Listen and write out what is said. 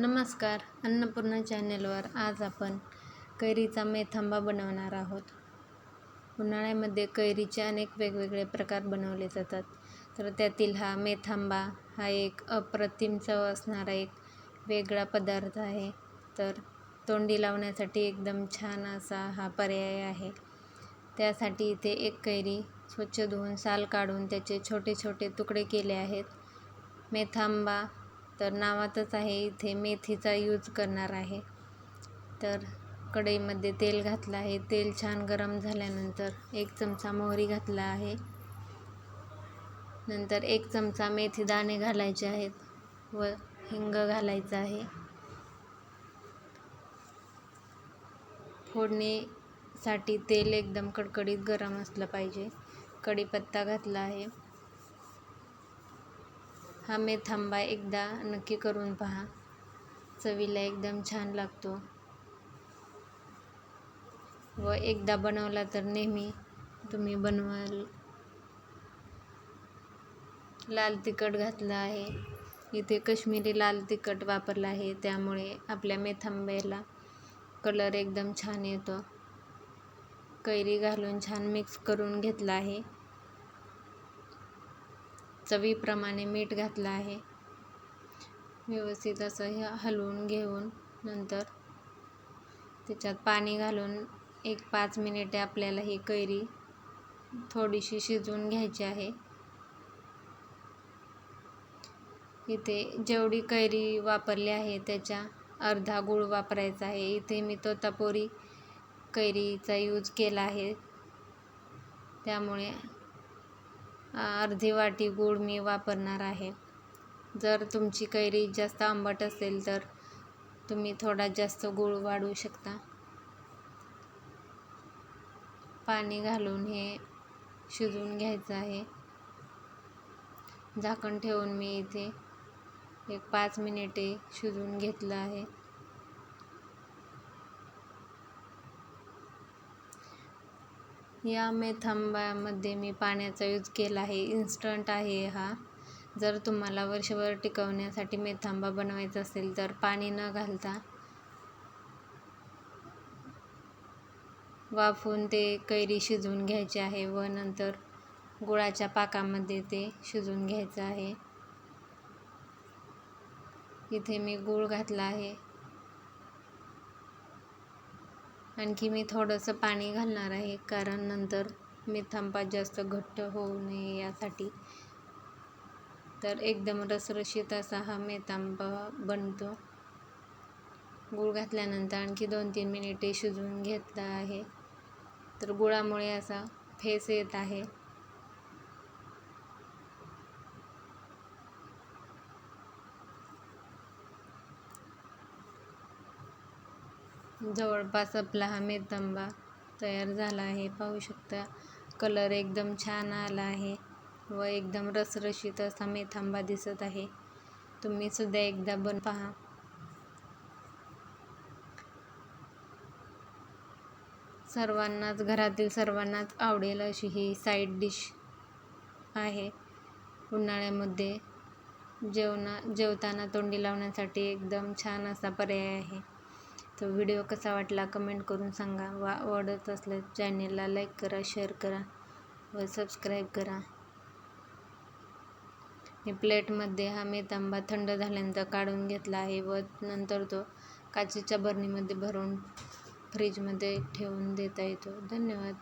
नमस्कार. अन्नपूर्णा चॅनेलवर आज आपण कैरीचा मेथांबा बनवणार आहोत. उन्हाळ्यामध्ये कैरीचे अनेक वेगवेगळे प्रकार बनवले जातात. तर त्यातील हा मेथांबा हा एक अप्रतिम चव असणारा एक वेगळा पदार्थ आहे. तर तोंडी लावण्यासाठी एकदम छान असा हा पर्याय आहे. त्यासाठी इथे एक कैरी स्वच्छ धुवून साल काढून त्याचे छोटे छोटे तुकडे केले आहेत. मेथांबा तर नावातच आहे इथे मेथीचा यूज करणार आहे. तर कढईमध्ये तेल घातलं आहे. तेल छान गरम झाल्यानंतर एक चमचा मोहरी घातला आहे. नंतर एक चमचा मेथी दाणे घालायचे आहेत व हिंग घालायचं आहे. फोडणीसाठी तेल एकदम कडकडीत गरम असलं पाहिजे. कढीपत्ता घातला आहे. हा मेथांबा एकदा नक्की करून पहा. चवीला एकदम छान लागतो. व एकदा बनवला तर नेहमी तुम्ही बनवाल. लाल तिखट घातलं आहे. इथे कश्मीरी लाल तिखट वापरलं आहे. त्यामुळे आपल्या मेथांब्याला कलर एकदम छान येतो. कैरी घालून छान मिक्स करून घेतला आहे. चवीप्रमाणे मीठ घातलं आहे. व्यवस्थित असं हे हलवून घेऊन नंतर त्याच्यात पाणी घालून एक पाच मिनिटे आपल्याला ही कैरी थोडीशी शिजवून घ्यायची आहे. इथे जेवढी कैरी वापरली आहे त्याच्या अर्धा गूळ वापरायचा आहे. इथे मी तोतापुरी कैरीचा यूज केला आहे. त्यामुळे अर्धी वाटी गूळ मी वापरणार आहे. जर तुमची कैरी जास्त आंबट असेल तर तुम्ही थोडा जास्त गूळ वाढवू शकता. पाणी घालून हे शिजवून घ्यायचं आहे. झाकण ठेवून मी इथे एक पाच मिनिटे शिजवून घेतलं आहे. या मेथांबामध्ये मी पाण्याचा यूज केला आहे. इन्स्टंट आहे हा. जर तुम्हाला वर्षभर टिकवण्यासाठी मेथांबा बनवायचा असेल तर पाणी न घालता वाफवून ते कैरी शिजवून घ्यायचे आहे व नंतर गुळाच्या पाकामध्ये ते शिजवून घ्यायचं आहे. इथे मी गूळ घातला आहे. आणखी मी थोडंसं पाणी घालणार आहे कारण नंतर मेथांबा जास्त घट्ट होऊ नये यासाठी. तर एकदम रसरशीत असा हा मेथांबा बनतो. गूळ घातल्यानंतर आणखी दोन तीन मिनिटे शिजवून घेतला आहे. तर गुळामुळे असा फेस येत आहे. जवळपास आपला हा मेथांबा तयार झाला आहे. पाहू शकता कलर एकदम छान आला आहे व एकदम रसरशीत असा मेथांबा दिसत आहे. तुम्ही सुद्धा एकदा बन पहा. सर्वांनाच घरातील सर्वांनाच आवडेल अशी ही साईड डिश आहे. उन्हाळ्यामध्ये जेवणा जेवताना तोंडी लावण्यासाठी एकदम छान असा पर्याय आहे. तो व्हिडिओ कसा वाटला कमेंट करून सांगा. वा आवडत असल्यास चॅनेलला लाईक करा शेअर करा व सबस्क्राईब करा. मी प्लेटमध्ये हा मेथांबा थंड झाल्यानंतर काढून घेतला आहे व नंतर तो काचेच्या बरणीमध्ये भरून फ्रीजमध्ये ठेवून देता येतो. धन्यवाद.